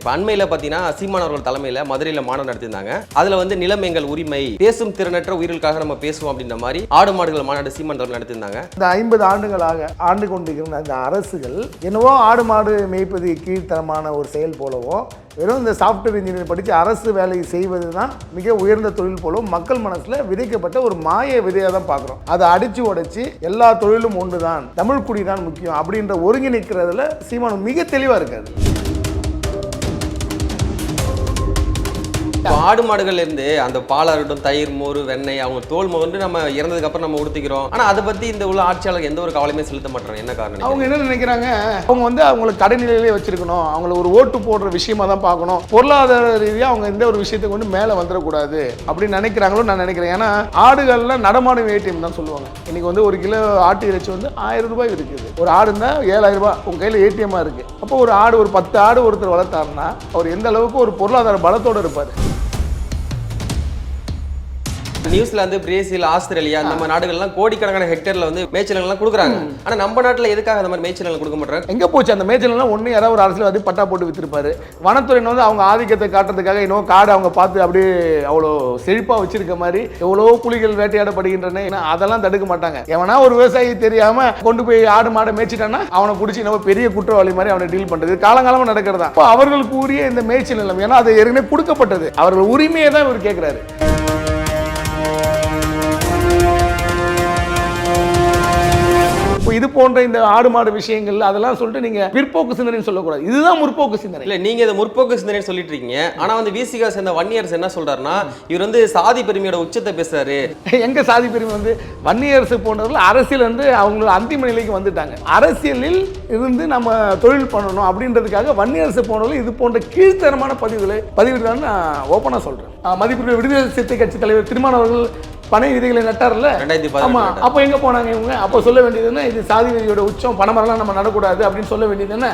இப்போ அண்மையில் பார்த்தீங்கன்னா சீமான் அவர்கள் தலைமையில் மதுரையில் மாநாடு நடத்தியிருந்தாங்க. அதில் வந்து நிலம் எங்கள் உரிமை பேசும் திறனற்ற உயிர்களுக்காக நம்ம பேசுவோம் அப்படின்ற மாதிரி ஆடு மாடுகள் மாநாடு சீமான் அவர்கள் நடத்தியிருந்தாங்க. இந்த ஐம்பது ஆண்டுகளாக ஆண்டு கொண்டிருக்கிற அந்த அரசுகள் என்னவோ ஆடு மாடு மேய்ப்பது கீழ்த்தரமான ஒரு செயல் போலவோ வெறும் இந்த சாஃப்ட்வேர் இன்ஜினியர் படித்து அரசு வேலை செய்வது தான் மிக உயர்ந்த தொழில் போலவும் மக்கள் மனசில் விதைக்கப்பட்ட ஒரு மாய விதையாக தான் பார்க்குறோம் அதை அடித்து உடைச்சி எல்லா தொழிலும் ஒன்று தான் தமிழ் குடி தான் முக்கியம் அப்படின்ற ஒருங்கிணைக்கிறதுல சீமானம் மிக தெளிவாக இருக்காது இப்போ ஆடு மாடுகள்ல இருந்து அந்த பாலாக இருக்கட்டும் தயிர் மோர் வெண்ணெய் அவங்க தோல் முதண்டு நம்ம இறந்ததுக்கு அப்புறம் நம்ம உடுத்திக்கிறோம். ஆனால் அதை பற்றி இந்த உள்ள ஆட்சியாளர் எந்த ஒரு கவலையுமே செலுத்த மாட்டாங்க. என்ன காரணம் அவங்க என்ன நினைக்கிறாங்க? அவங்க வந்து அவங்கள கடைநிலையிலே வச்சிருக்கணும். அவங்கள ஒரு ஓட்டு போடுற விஷயமா தான் பார்க்கணும். பொருளாதார ரீதியாக அவங்க எந்த ஒரு விஷயத்தை கொண்டு மேலே வந்துடக்கூடாது அப்படின்னு நினைக்கிறாங்களோ நான் நினைக்கிறேன். ஏன்னா ஆடுகள்லாம் நடமாடும் ஏடிஎம் தான் சொல்லுவாங்க. இன்னைக்கு வந்து ஒரு கிலோ ஆட்டு இறைச்சி வந்து ஆயிரம் ரூபாய் இருக்குது ஒரு ஆடு இருந்தால் ஏழாயிரம் ரூபாய். உங்க கையில் ஏடிஎம்மாக இருக்கு. அப்போ ஒரு ஆடு ஒரு பத்து ஆடு ஒருத்தர் வளர்த்தாருன்னா அவர் எந்த அளவுக்கு ஒரு பொருளாதார பலத்தோட இருப்பார்? நியூசிலாந்து பிரேசில் ஆஸ்திரேலியா அந்த மாதிரி நாடுகள்லாம் கோடிக்கணக்கான ஹெக்டேர்ல வந்து மேய்ச்சல்கள்லாம் கொடுக்குறாங்க. ஆனால் நம்ம நாட்டில் எதுக்காக அந்த மாதிரி மேய்ச்சல்கள் கொடுக்க மாட்டாங்க எங்கே போச்சு? அந்த மேய்ச்சல்லாம் ஒன்று யாராவது ஒரு அரசியல்வாதி பட்டா போட்டு வித்திருப்பாரு. வனத்துறையினர் வந்து அவங்க ஆதிக்கத்தை காட்டுறதுக்காக இன்னும் காடு அவங்க பார்த்து அப்படியே அவ்வளோ செழிப்பாக வச்சிருக்க மாதிரி எவ்வளோ புலிகள் வேட்டையாடப்படுகின்றன அதெல்லாம் தடுக்க மாட்டாங்க. எவனா ஒரு விவசாயி தெரியாம கொண்டு போய் ஆடு மாடை மேய்ச்சிட்டான்னா அவனை பிடிச்சி நம்ம பெரிய குற்றவாளி மாதிரி அவனை டீல் பண்றது. காலங்காலமாக நடக்கிறதா இப்போ அவர்களுக்கு உரிய இந்த மேய்ச்சல் நிலம் ஏன்னா அது ஏற்கனவே கொடுக்கப்பட்டது. அவர்கள் உரிமையை தான் இவர் கேட்கிறாரு இது போன்ற இந்த ஆடு மாடு விஷயங்கள் அதெல்லாம் சொல்லிட்டு நீங்க பிற்போக்கு சிந்தனைன்னு சொல்லக்கூடாது. இதுதான் முற்போக்கு சிந்தனை. இல்ல நீங்க இதை முற்போக்கு சிந்தனை சொல்லிட்டு இருக்கீங்க. ஆனா வந்து விசிகா சேர்ந்த வன்னியர்ஸ் என்ன சொல்றாருன்னா இவர் வந்து சாதி பெருமையோட உச்சத்தை பேசுறாரு. எங்க சாதி பிரிவு வந்து வன்னியரசு போன்றவர்கள் அரசியல் வந்து அவங்களோட அந்திம நிலைக்கு வந்துட்டாங்க. அரசியலில் இருந்து நம்ம தொழில் பண்ணணும் அப்படின்றதுக்காக வன்னியரசு போன்றவர்கள் இது போன்ற கீழ்த்தரமான பதிவுகளை பதிவிடுறான்னு நான் ஓப்பனாக சொல்றேன். ஆஹ் மதிப்புக்குரிய விடுதலை சிறுத்தை கட்சி தலைவர் திருமானவர்கள் பனை விதிகளை நட்டார்ல? ரெண்டாயிரத்தி ஆமா. பதினெட்டு அப்போ எங்க போனாங்க இவங்க? அப்போ சொல்ல வேண்டியது என்ன? இது சாதி விதியோட உச்சம் பணமரெல்லாம் நம்ம நடக்கூடாது அப்படின்னு சொல்ல வேண்டியது என்ன?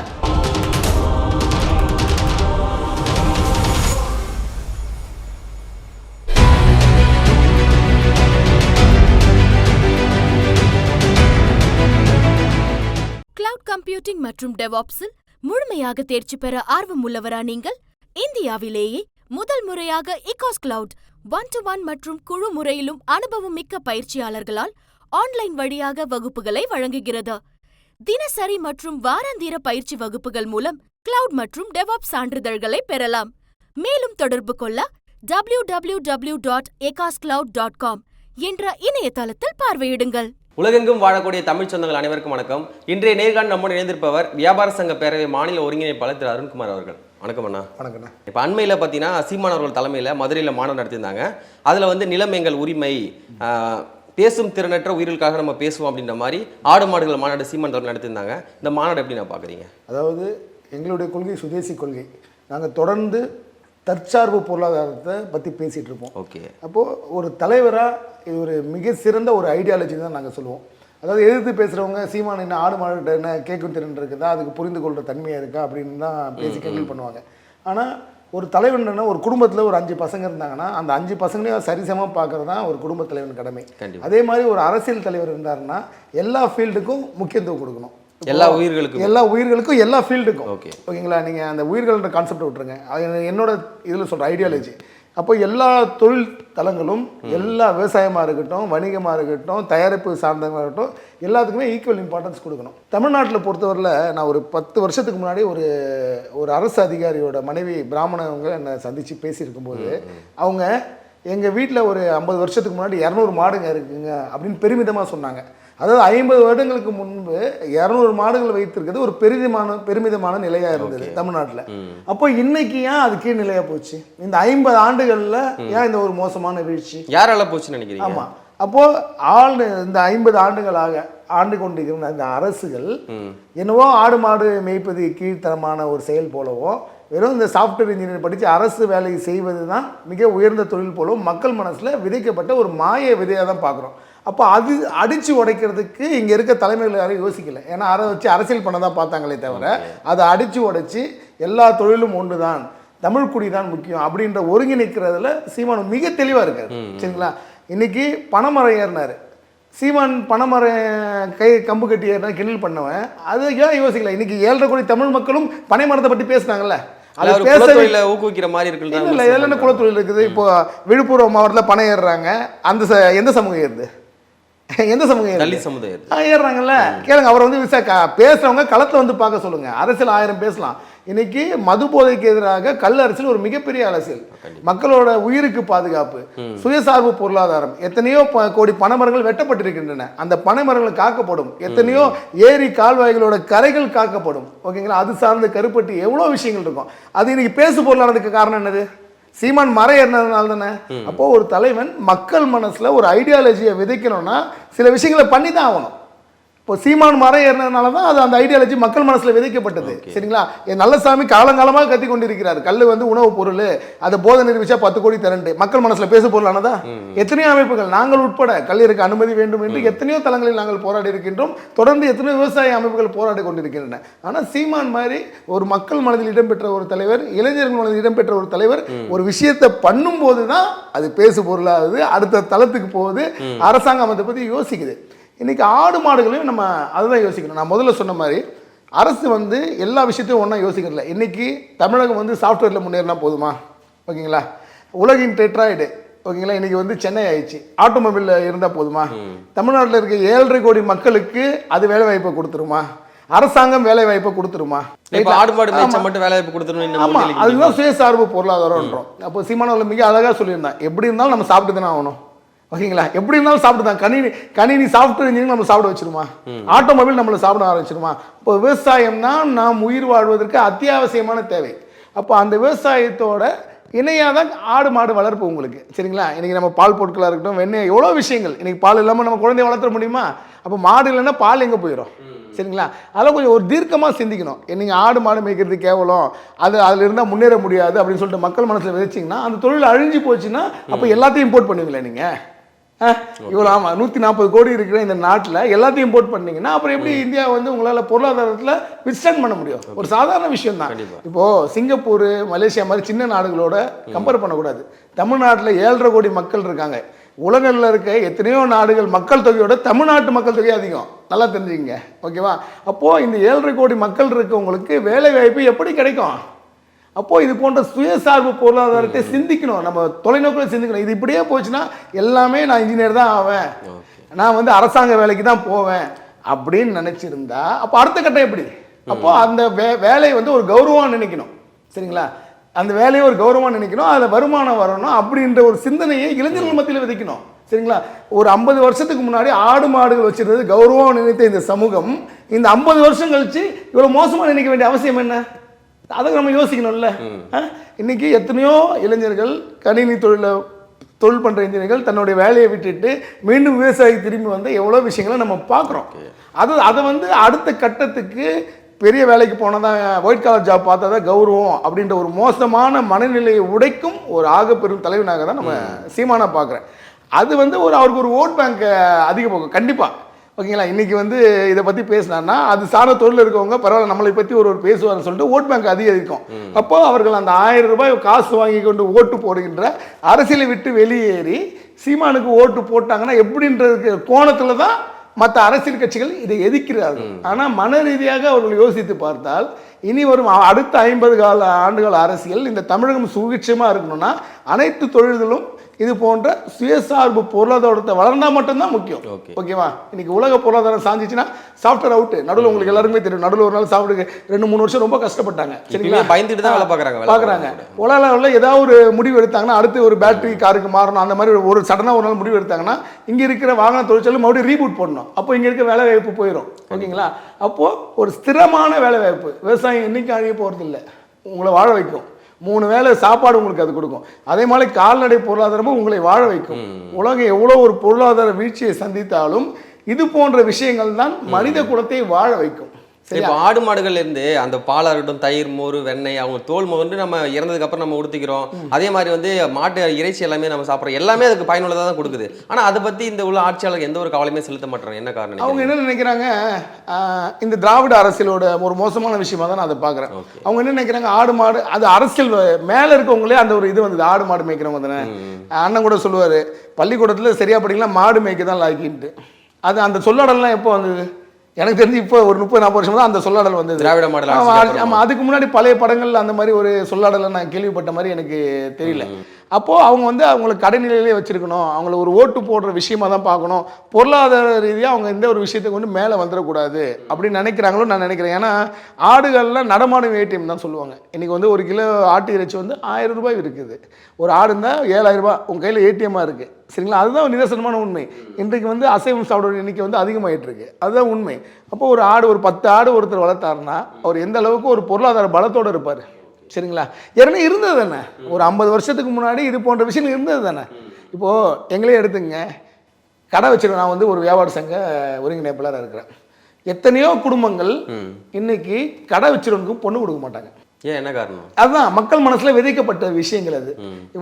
கிளவுட் கம்ப்யூட்டிங் மற்றும் டெவாப்ஸில் முழுமையாக தேர்ச்சி பெற ஆர்வம் உள்ளவரா நீங்கள்? இந்தியாவிலேயே முதல் முறையாக இகாஸ் கிளவுட் ஒன் டு ஒன் மற்றும் குழு முறையிலும் அனுபவம் மிக்க பயிற்சியாளர்களால் ஆன்லைன் வழியாக வகுப்புகளை வழங்குகிறது. தினசரி மற்றும் வாராந்திர பயிற்சி வகுப்புகள் மூலம் கிளவுட் மற்றும் டெவாப் சான்றிதழ்களை பெறலாம். மேலும் தொடர்பு கொள்ள W W W dot dot com என்ற இணையதளத்தில் பார்வையிடுங்கள். உலகெங்கும் வாழக்கூடிய தமிழ் சொந்தங்கள் அனைவருக்கும் வணக்கம். இன்றைய நேர்காணல் நம்முடன் இணைந்திருப்பவர் வியாபார சங்க பேரவை மாநில ஒருங்கிணைப்பாளர் திரு அருண்குமார் அவர்கள். வணக்கம் அண்ணா. வணக்கண்ணா இப்போ அண்மையில் பார்த்தீங்கன்னா சீமான் அவர்கள் தலைமையில் மதுரையில் மாநாடு நடத்தியிருந்தாங்க. அதில் வந்து நிலம் எங்கள் உரிமை பேசும் திறனற்ற உயிர்களுக்காக நம்ம பேசுவோம் அப்படின்ற மாதிரி ஆடு மாடுகள் மாநாடு சீமான் அவர்கள் நடத்தியிருந்தாங்க. இந்த மாநாடு எப்படி நான் பார்க்குறீங்க அதாவது எங்களுடைய கொள்கை சுதேசி கொள்கை. நாங்கள் தொடர்ந்து தற்சார்பு பொருளாதாரத்தை பற்றி பேசிகிட்டு இருப்போம். ஓகே. அப்போது ஒரு தலைவராக இது ஒரு மிக சிறந்த ஒரு ஐடியாலஜி தான் நாங்கள் சொல்லுவோம். அதாவது எதிர்த்து பேசுகிறவங்க சீமான் என்ன ஆடு மாடுகிட்ட என்ன கேட்கும் திறன் இருக்குதா? அதுக்கு புரிந்து கொள்கிற தன்மையாக இருக்கா? அப்படின்னு தான் பேசி கேள்வி பண்ணுவாங்க. ஆனால் ஒரு தலைவன்னா ஒரு குடும்பத்தில் ஒரு அஞ்சு பசங்க இருந்தாங்கன்னா அந்த அஞ்சு பசங்களையும் சரிசமமாக பார்க்கறது தான் ஒரு குடும்ப தலைவன் கடமை. அதே மாதிரி ஒரு அரசியல் தலைவர் இருந்தாருன்னா எல்லா ஃபீல்டுக்கும் முக்கியத்துவம் கொடுக்கணும். எல்லா உயிர்களுக்கும்? எல்லா உயிர்களுக்கும் எல்லா ஃபீல்டுக்கும் ஓகே ஓகேங்களா? நீங்கள் அந்த உயிர்கள்ன்ற கான்செப்டை விட்டுருங்க. அது என்னோட இதில் சொல்கிற ஐடியாலஜி அப்போ எல்லா தொழில் தலங்களும் எல்லா விவசாயமாக இருக்கட்டும் வணிகமாக இருக்கட்டும் தயாரிப்பு சார்ந்தமாக இருக்கட்டும் எல்லாத்துக்குமே ஈக்குவல் இம்பார்ட்டன்ஸ் கொடுக்கணும். தமிழ்நாட்டில் பொறுத்தவரையில் நான் ஒரு பத்து வருஷத்துக்கு முன்னாடி ஒரு ஒரு அரசு அதிகாரியோட மனைவி பிராமணவங்க என்னை சந்தித்து பேசியிருக்கும்போது அவங்க எங்கள் வீட்டில் ஒரு ஐம்பது வருஷத்துக்கு முன்னாடி இரநூறு மாடுங்க இருக்குங்க அப்படின்னு பெருமிதமாக சொன்னாங்க. அதாவது ஐம்பது வருடங்களுக்கு முன்பு இரநூறு மாடுகள் வைத்திருக்கிறது ஒரு பெரிதமான பெருமிதமான நிலையாக இருந்தது தமிழ்நாட்டில். அப்போ இன்னைக்கு ஏன் அது கீழ் நிலையாக போச்சு? இந்த ஐம்பது ஆண்டுகளில் ஏன் இந்த ஒரு மோசமான வீழ்ச்சி? யாரால போச்சுன்னு நினைக்கிறீங்க? ஆமா. அப்போ ஆள் இந்த ஐம்பது ஆண்டுகளாக ஆண்டு கொண்டிருக்கிற இந்த அரசுகள் என்னவோ ஆடு மாடு மேய்ப்பது கீழ்த்தரமான ஒரு செயல் போலவோ வெறும் இந்த சாஃப்ட்வேர் இன்ஜினியர் படித்து அரசு வேலை செய்வது தான் மிக உயர்ந்த தொழில் போலவும் மக்கள் மனசில் விதைக்கப்பட்ட ஒரு மாய விதையாக தான் பார்க்குறோம். அப்போ அது அடித்து உடைக்கிறதுக்கு இங்கே இருக்க தலைமைகள் யாரும் யோசிக்கல. ஏன்னா அதை வச்சு அரசியல் பண்ண தான் பார்த்தாங்களே தவிர அதை அடித்து உடைச்சி எல்லா தொழிலும் ஒன்று தான் தமிழ் குடி தான் முக்கியம் அப்படின்ற ஒருங்கிணைக்கிறதுல சீமானு மிக தெளிவாக இருக்காரு. சரிங்களா? இன்னைக்கு பனைமரம் ஏறினாரு சீமான் பனைமரம் கை கம்பு கட்டி ஏறினா கிண்டல் பண்ணவன். அது ஏன் யோசிக்கல? இன்னைக்கு ஏழரை கோடி தமிழ் மக்களும் பனை மரத்தை பற்றி பேசுனாங்கல்ல. அது ஒரு பேச குலத்தொழில ஊக்குவிக்கிற மாதிரி இருக்குன்னு தான் இல்ல இதுல என்ன பண்றாங்க. குலத்தொழில் இருக்குது. இப்போ விழுப்புரம் மாவட்டத்தில் பணம் ஏறுறாங்க. அந்த ச- எந்த சமூகம் ஏறுது? எந்த சமூகம் தலித் சமுதாயம் ஏறுறாங்கல்ல. கேளுங்க அவர் வந்து விசா பேசுறவங்க களத்துல வந்து பார்க்க சொல்லுங்க. அரசியல் ஆயிரம் பேசலாம். இன்னைக்கு மது போதைக்கு எதிராக கல் அரசியல் ஒரு மிகப்பெரிய அரசியல். மக்களோட உயிருக்கு பாதுகாப்பு சுயசார்பு பொருளாதாரம் எத்தனையோ கோடி பனைமரங்கள் வெட்டப்பட்டிருக்கின்றன. அந்த பனைமரங்கள் காக்கப்படும். எத்தனையோ ஏரி கால்வாய்களோட கரைகள் காக்கப்படும். ஓகேங்களா? அது சார்ந்த கருப்பட்டி எவ்வளோ விஷயங்கள் இருக்கும். அது இன்னைக்கு பேசு பொருளானதுக்கு காரணம் என்னது? சீமான் மறை ஏறினதுனால தானே? அப்போ ஒரு தலைவன் மக்கள் மனசுல ஒரு ஐடியாலஜியை விதைக்கணும்னா சில விஷயங்களை பண்ணி தான் ஆகணும். இப்போ சீமான் மரம் ஏறினதுனால தான் அது அந்த ஐடியாலஜி மக்கள் மனசுல விதைக்கப்பட்டது. சரிங்களா? என் நல்லசாமி காலங்காலமாக கத்தி கொண்டிருக்கிறார். கல் வந்து உணவு பொருள் அதை போதை நிரூபிச்சா பத்து கோடி திரண்டு. மக்கள் மனசுல பேசு பொருளானதா எத்தனையோ அமைப்புகள் நாங்கள் உட்பட கல்லீருக்கு அனுமதி வேண்டும் என்று எத்தனையோ தளங்களில் நாங்கள் போராடி இருக்கின்றோம். தொடர்ந்து எத்தனையோ விவசாய அமைப்புகள் போராடி கொண்டிருக்கின்றன. ஆனால் சீமான் மாதிரி ஒரு மக்கள் மனதில் இடம்பெற்ற ஒரு தலைவர் இளைஞர்கள் மனதில் இடம்பெற்ற ஒரு தலைவர் ஒரு விஷயத்தை பண்ணும்போது தான் அது பேசு பொருளாகுது அடுத்த தளத்துக்கு போகுது அரசாங்கம் அதை பற்றி யோசிக்குது. இன்னைக்கு ஆடு மாடுகளையும் நம்ம அதுதான் யோசிக்கணும். நான் முதல்ல சொன்ன மாதிரி அரசு வந்து எல்லா விஷயத்தையும் ஒன்றா யோசிக்கிறதில்ல. இன்னைக்கு தமிழகம் வந்து சாஃப்ட்வேரில் முன்னேறினா போதுமா? ஓகேங்களா? உலகின் டெட்ராய்டு ஓகேங்களா? இன்னைக்கு வந்து சென்னை ஆயிடுச்சு. ஆட்டோமொபைலில் இருந்தால் போதுமா? தமிழ்நாட்டில் இருக்க ஏழரை கோடி மக்களுக்கு அது வேலை வாய்ப்பை கொடுத்துருமா? அரசாங்கம் வேலை வாய்ப்பை கொடுத்துருமா? மட்டும் வேலை வாய்ப்பு கொடுத்துடணும் இன்னும் ஆமா முன்னிலைக்கு அதுதான் சுயசார்பு பொருளாதாரம்ன்றோம். அப்போ சீமானவர்கள் மிக அழகா சொல்லியிருந்தான் எப்படி இருந்தாலும் நம்ம சாப்பிட்டு தானே ஆகணும். ஓகேங்களா? எப்படி இருந்தாலும் சாப்பிட்டு தான் கணினி கணினி சாஃப்ட்வேர் இன்ஜினியரிங் நம்ம சாப்பிட வச்சிருமா? ஆட்டோமொபைல் நம்மளை சாப்பிட ஆரம்பிச்சிருமா? இப்போ விவசாயம்னா நாம் உயிர் வாழ்வதற்கு அத்தியாவசியமான தேவை. அப்போ அந்த விவசாயத்தோட இணையாக தான் ஆடு மாடு வளர்ப்பு உங்களுக்கு. சரிங்களா? இன்னைக்கு நம்ம பால் பொருட்களாக இருக்கட்டும் வெண்ணெய் எவ்வளோ விஷயங்கள். இன்னைக்கு பால் இல்லாமல் நம்ம குழந்தைய வளர்த்துற முடியுமா? அப்போ மாடு இல்லைன்னா பால் எங்கே போயிடும்? சரிங்களா? அதெல்லாம் கொஞ்சம் ஒரு தீர்க்கமாக சிந்திக்கணும். நீங்கள் ஆடு மாடு மேய்க்கிறது கேவலம். அது அதில் இருந்தால் முன்னேற முடியாது அப்படின்னு சொல்லிட்டு மக்கள் மனசில் விதைச்சிங்கன்னா அந்த தொழில் அழிஞ்சு போச்சுன்னா அப்போ எல்லாத்தையும் இம்போர்ட் பண்ணுவீங்களா நீங்கள் இவ்வளோ ஆமாம் நூற்றி நாற்பது கோடி இருக்கிற இந்த நாட்டில் எல்லாத்தையும் இம்போர்ட் பண்ணீங்கன்னா அப்புறம் எப்படி இந்தியா வந்து உங்களால் பொருளாதாரத்தில் வித்ஸ்டாண்ட் பண்ண முடியும்? ஒரு சாதாரண விஷயம் தான். இப்போது சிங்கப்பூர் மலேசியா மாதிரி சின்ன நாடுகளோட கம்பேர் பண்ணக்கூடாது. தமிழ்நாட்டில் ஏழரை கோடி மக்கள் இருக்காங்க. உலகில் இருக்க எத்தனையோ நாடுகள் மக்கள் தொகையோட தமிழ்நாட்டு மக்கள் தொகை அதிகம். நல்லா தெரிஞ்சுக்கங்க. ஓகேவா? அப்போது இந்த ஏழரை கோடி மக்கள் இருக்கவங்களுக்கு வேலை வாய்ப்பு எப்படி கிடைக்கும்? அப்போ இது போன்ற சுயசார்பு பொருளாதாரத்தை சிந்திக்கணும். நம்ம தொலைநோக்கில் சிந்திக்கணும். இது இப்படியே போச்சுன்னா எல்லாமே நான் இன்ஜினியர் தான் ஆவேன். நான் வந்து அரசாங்க வேலைக்கு தான் போவேன் அப்படின்னு நினைச்சிருந்தா அப்போ அடுத்த கட்டம் எப்படி? அப்போ அந்த வே வேலையை வந்து ஒரு கௌரவம் நினைக்கணும். சரிங்களா? அந்த வேலையை ஒரு கௌரவம் நினைக்கணும். அதில் வருமானம் வரணும் அப்படின்ற ஒரு சிந்தனையை இளைஞர்கள் மத்தியில் விதைக்கணும். சரிங்களா? ஒரு ஐம்பது வருஷத்துக்கு முன்னாடி ஆடு மாடுகள் வச்சிருந்தது கௌரவம் நினைத்த இந்த சமூகம் இந்த ஐம்பது வருஷம் கழிச்சு இவ்வளோ மோசமாக நினைக்க வேண்டிய அவசியம் என்ன? அதை நம்ம யோசிக்கணும்ல. ஆ? இன்னைக்கு எத்தனையோ இளைஞர்கள் கணினி தொழில தொழில் பண்ணுற இளைஞர்கள் தன்னுடைய வேலையை விட்டுட்டு மீண்டும் விவசாயி திரும்பி வந்து எவ்வளோ விஷயங்களை நம்ம பார்க்குறோம். அது அதை வந்து அடுத்த கட்டத்துக்கு பெரிய வேலைக்கு போனால் தான் ஒயிட் காலர் ஜாப் பார்த்தா தான் கௌரவம் அப்படின்ற ஒரு மோசமான மனநிலையை உடைக்கும் ஒரு ஆக பெரும் தலைவனாக தான் நம்ம சீமானா பார்க்குறேன். அது வந்து ஒரு அவருக்கு ஒரு ஓட் பேங்க் அதிக போகும் கண்டிப்பாக ஓகேங்களா? இன்னைக்கு வந்து இதை பற்றி பேசினான்னா அது சார்ந்த தொழில் இருக்கவங்க பரவாயில்ல நம்மளை பற்றி ஒரு ஒரு பேசுவார்னு சொல்லிட்டு ஓட் பேங்க் அதிகரிக்கும். அப்போ அவர்கள் அந்த ஆயிரம் ரூபாய் காசு வாங்கி கொண்டு ஓட்டு போடுகின்ற அரசியலை விட்டு வெளியேறி சீமானுக்கு ஓட்டு போட்டாங்கன்னா எப்படின்றதுக்கு கோணத்தில் தான் மற்ற அரசியல் கட்சிகள் இதை எதிர்க்கிறார்கள் ஆனால் மன ரீதியாக அவர்கள் யோசித்து பார்த்தால் இனி வரும் அடுத்த ஐம்பது கால ஆண்டுகள் அரசியல் இந்த தமிழகம் சுபிட்சமாக இருக்கணும்னா அனைத்து தொழில்களும் இது போன்ற சுயசார்பு பொருளாதாரத்தை வளர்ந்தா மட்டும்தான் முக்கியம். ஓகேவா? இன்னைக்கு உலக பொருளாதாரம் சாஞ்சிச்சுன்னா சாஃப்ட்வேர் அவுட் நடுவில் உங்களுக்கு எல்லாருக்குமே தெரியும். நடுவில் ஒரு நாள் சாப்பிட்டு ரெண்டு மூணு வருஷம் ரொம்ப கஷ்டப்பட்டாங்க. சரிங்களா? பயந்துட்டு தான் வேலை பார்க்கறாங்க பார்க்குறாங்க. உலக லெவலில் ஏதாவது ஒரு முடிவு எடுத்தாங்கன்னா அடுத்து ஒரு பேட்டரி காருக்கு மாறணும். அந்த மாதிரி ஒரு சடனாக ஒரு நாள் முடிவு எடுத்தாங்கன்னா இங்கே இருக்கிற வாகன தொழிற்சாலை மறுபடியும் ரீபூட் பண்ணணும் அப்போ இங்கே இருக்க வேலை வாய்ப்பு போயிடும் ஓகேங்களா? அப்போது ஒரு ஸ்திரமான வேலை வாய்ப்பு. விவசாயம் இன்னைக்கு அழிய போகிறது இல்லை உங்களை வாழ வைக்கும். மூணு வேளை சாப்பாடு உங்களுக்கு அது கொடுக்கும். அதே மாதிரி கால்நடை பொருளாதாரமும் உங்களை வாழ வைக்கும். உலகம் எவ்வளோ ஒரு பொருளாதார வீழ்ச்சியை சந்தித்தாலும் இது போன்ற விஷயங்கள் தான் மனித குலத்தை வாழ வைக்கும். இப்போ ஆடு மாடுகள்ல இருந்து அந்த பாலா இருக்கட்டும் தயிர் மோர் வெண்ணெய் அவங்க தோல் முதண்டு நம்ம இறந்ததுக்கு அப்புறம் நம்ம உடுத்திக்கிறோம். அதே மாதிரி வந்து மாட்டு இறைச்சி எல்லாமே நம்ம சாப்பிட்றோம். எல்லாமே அதுக்கு பயனுள்ளதாக தான் கொடுக்குது. ஆனா அதை பத்தி இந்த உள்ள ஆட்சியாளர் எந்த ஒரு கவலையுமே செலுத்த மாட்டாங்க. என்ன காரணம் அவங்க? என்ன நினைக்கிறாங்க? இந்த திராவிட அரசியலோட ஒரு மோசமான விஷயமா தான் நான் அதை பார்க்குறேன். அவங்க என்ன நினைக்கிறாங்க? ஆடு மாடு அது அரசியல் மேல இருக்கவங்களே அந்த ஒரு இது வந்தது. ஆடு மாடு மேய்க்கிறவங்க தானே. அண்ணன் கூட சொல்லுவாரு பள்ளிக்கூடத்துல சரியா படிக்கலாம் மாடு மேய்க்க தான் லாக்கின்ட்டு அது அந்த சொல்லாடலாம் எப்போ வந்தது? எனக்கு தெரிஞ்சு இப்போ ஒரு முப்பது நாற்பது வருஷமா தான் அந்த சொல்லாடல் வந்தது. திராவிட மாடல் ஆமா, ஆட்சிக்கு அது- அப்புறமா. ஆமா அதுக்கு முன்னாடி பழைய படங்கள்ல அந்த மாதிரி ஒரு சொல்லாடலை நான் கேள்விப்பட்ட மாதிரி எனக்கு தெரியல. அப்போது அவங்க வந்து அவங்களுக்கு கடைநிலையிலே வச்சிருக்கணும். அவங்கள ஒரு ஓட்டு போடுற விஷயமா தான் பார்க்கணும். பொருளாதார ரீதியாக அவங்க எந்த ஒரு விஷயத்தை கொண்டு மேலே வந்துடக்கூடாது அப்படின்னு நினைக்கிறாங்களோ நான் நினைக்கிறேன். ஏன்னா ஆடுகள்லாம் நடமாடும் ஏடிஎம் தான் சொல்லுவாங்க. இன்றைக்கி வந்து ஒரு கிலோ ஆட்டு இறைச்சி வந்து ஆயிரம் ரூபாய் இருக்குது ஒரு ஆடு இருந்தால் ஏழாயிரம் ரூபாய். உங்கள் கையில் ஏடிஎம்மாக இருக்குது சரிங்களா? அதுதான் நிதர்சனமான உண்மை. இன்றைக்கு வந்து அசைவம் சாப்பிட்ற எண்ணிக்கை வந்து அதிகமாகிட்டுருக்கு அதுதான் உண்மை. அப்போ ஒரு ஆடு ஒரு பத்து ஆடு ஒருத்தர் வளர்த்தாருன்னா அவர் எந்த அளவுக்கு ஒரு பொருளாதார பலத்தோடு இருப்பார்? சரிங்களா? ஏற்கனவே இருந்தது தானே? ஒரு ஐம்பது வருஷத்துக்கு முன்னாடி இது போன்ற விஷயங்கள் இருந்தது தானே? இப்போது எங்களே எடுத்துங்க கடை வச்சிருக்கேன் நான் வந்து ஒரு வியாபார சங்க ஒருங்கிணைப்பாளராக இருக்கிறேன். எத்தனையோ குடும்பங்கள் இன்னைக்கு கடை வச்சிருவனுக்கு பொண்ணு கொடுக்க மாட்டாங்க. ஏன் என்ன காரணம்? அதுதான் மக்கள் மனசுல விதைக்கப்பட்ட விஷயங்கள் அது.